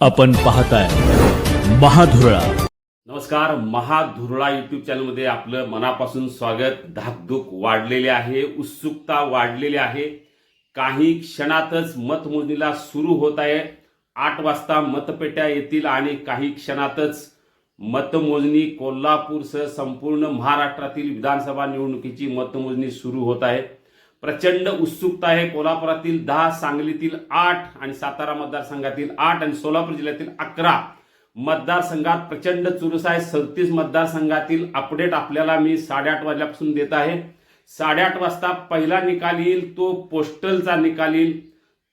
आपण पाहताय महाधुरळा. नमस्कार महाधुरळा युट्यूब चॅनलमध्ये आपलं मनापासून स्वागत. धाकधूक वाढलेले आहे उत्सुकता वाढलेली आहे. काही क्षणातच मतमोजणीला सुरू होत आहे. आठ वाजता मतपेट्या येतील आणि काही क्षणातच मतमोजणी कोल्हापूरसह संपूर्ण महाराष्ट्रातील विधानसभा निवडणुकीची मतमोजणी सुरू होत आहे. प्रचंड उत्सुकता आहे. कोल्हापुरातील दहा सांगलीतील आठ आणि सातारा मतदारसंघातील आठ आणि सोलापूर जिल्ह्यातील अकरा मतदारसंघात प्रचंड चुरस आहे. सदतीस मतदारसंघातील अपडेट आपल्याला मी साडेआठ वाजल्यापासून देत आहे. साडेआठ वाजता पहिला निकाल येईल तो पोस्टलचा निकाल येईल.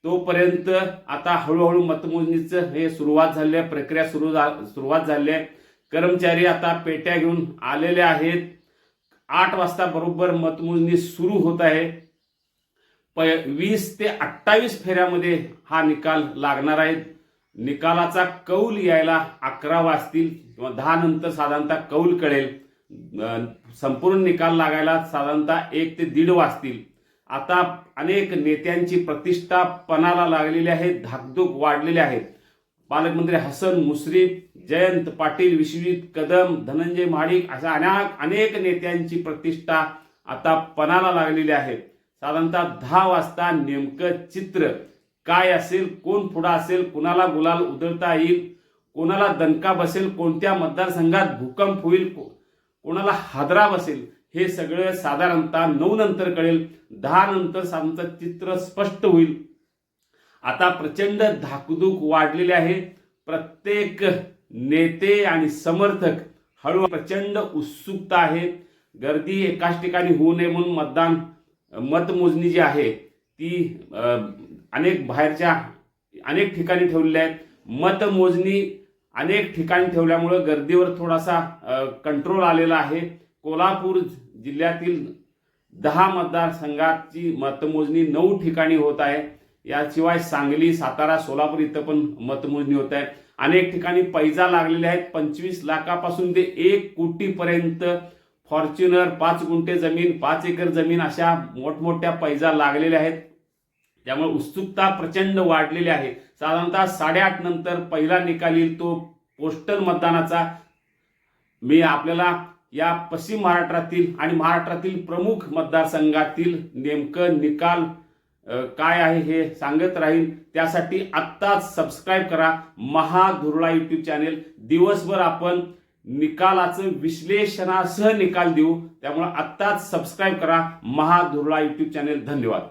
तोपर्यंत आता हळूहळू मतमोजणीचं हे सुरुवात झाली आहे प्रक्रिया सुरू झा सुरुवात झाली आहे कर्मचारी आता पेट्या घेऊन आलेले आहेत. आठ वाजता बरोबर मतमोजणी सुरू होत आहे. प वीस ते अठ्ठावीस फेऱ्यामध्ये हा निकाल लागणार आहे. निकालाचा कौल यायला अकरा वाजतील किंवा दहा नंतर साधारणतः कौल कळेल. संपूर्ण निकाल लागायला साधारणतः एक ते दीड वाजतील. आता अनेक नेत्यांची प्रतिष्ठा पणाला लागलेली आहे धाकधूक वाढलेली आहे. पालकमंत्री हसन मुश्रीफ जयंत पाटील विश्वजित कदम धनंजय महाडिक अशा अनेक अनेक नेत्यांची प्रतिष्ठा आता पणाला लागलेली आहे. साधारणतः दहा वाजता नेमकं चित्र काय असेल कोण पुढं असेल कुणाला गुलाल उधळता येईल कोणाला दणका बसेल कोणत्या मतदारसंघात भूकंप होईल को- कोणाला हादरा बसेल हे सगळं साधारणतः नऊ नंतर कळेल. दहा नंतर साधारणतः चित्र स्पष्ट होईल. आता प्रचंड धाकधूक वाढलेली आहे. प्रत्येक नेते आणि समर्थक हळू प्रचंड उत्सुकता आहे. गर्दी एकाच ठिकाणी होऊ नये म्हणून मतदान मतमोजणी जी आहे ती अनेक बाहेरच्या अनेक ठिकाणी ठेवलेल्या आहेत. मतमोजणी अनेक ठिकाणी ठेवल्यामुळं गर्दीवर थोडासा कंट्रोल आलेला आहे. कोल्हापूर जिल्ह्यातील दहा मतदारसंघाची मतमोजणी नऊ ठिकाणी होत आहे. याशिवाय सांगली सातारा सोलापूर इथं पण मतमोजणी होत आहे. अनेक ठिकाणी पैजा लागलेल्या आहेत. पंचवीस लाखापासून ते एक कोटीपर्यंत फॉर्च्युनर पाच गुंठे जमीन पाच एकर जमीन अशा मोठमोठ्या पैजा लागलेल्या आहेत. त्यामुळे उत्सुकता प्रचंड वाढलेली आहे. साधारणतः साडेआठ नंतर पहिला निकाल येईल तो पोस्टल मतदानाचा. मी आपल्याला या पश्चिम महाराष्ट्रातील आणि महाराष्ट्रातील प्रमुख मतदारसंघातील नेमकं निकाल काय आहे हे सांगत राहील त्यासाठी आत्ताच सबस्क्राईब करा. महाधुरळा यूट्यूब चॅनेल दिवसभर आपण निकालाचं विश्लेषणासह निकाल देऊ. त्यामुळे आत्ताच सबस्क्राईब करा. महाधुरळा यूट्यूब चॅनेल धन्यवाद.